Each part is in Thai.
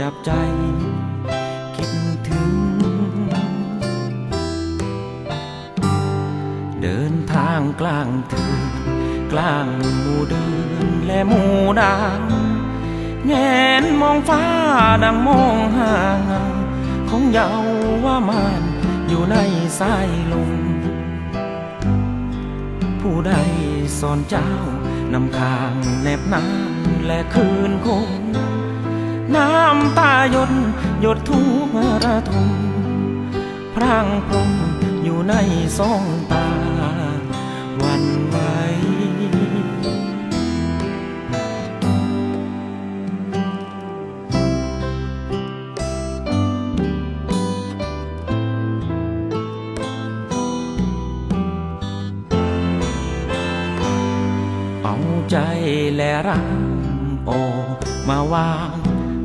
จับใจ คิดถึง เดินทางกลางเถืนกลางหมู่เดือนและหมู่ดาวแงนมองฟ้าดังมองหาเงาของเยาว่ามานอยู่ในสายลมผู้ใดสอนเจ้านำทางแนบน้ำและคืนคง น้ำตาหยดหยดทุกระทมพร่างพรมอยู่ในสองตาวันไหวเอาใจและร่างออมาวาง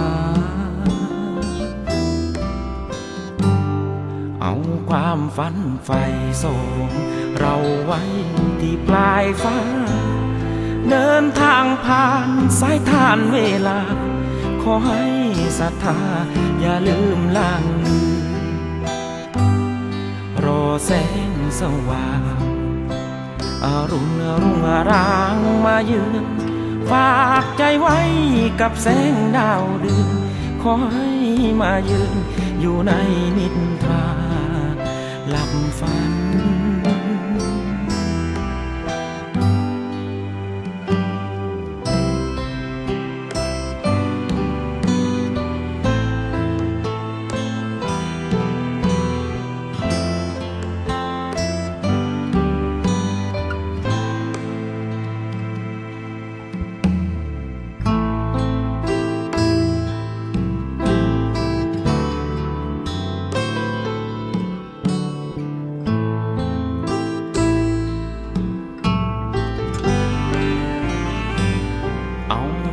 น ฝันไฟส่งเราไว้ที่ปลายฟ้า เดินทางผ่านสายทานเวลา ขอให้ศรัทธาอย่าลืมล่างลือ รอแสงสว่างอารุณรุ่งอรางมาเยือนฝากใจไว้กับแสงดาวเดือนขอให้มายืนอยู่ในนิทรา หลั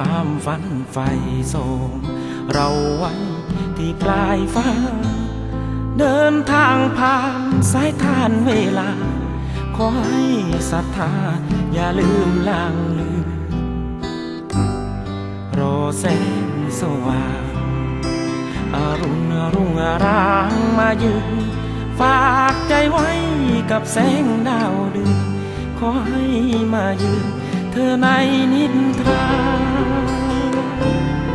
ความฝันไฟส่งเราไว้ที่ปลายฟ้า เดินทางผ่านสายทานเวลา ขอให้ศรัทธาอย่าลืมลางลือรอแสงสว่างอารุณรุ่งอรางมายืนฝากใจไว้กับแสงดาวเดือนขอให้มายืนเธอในนิทรา you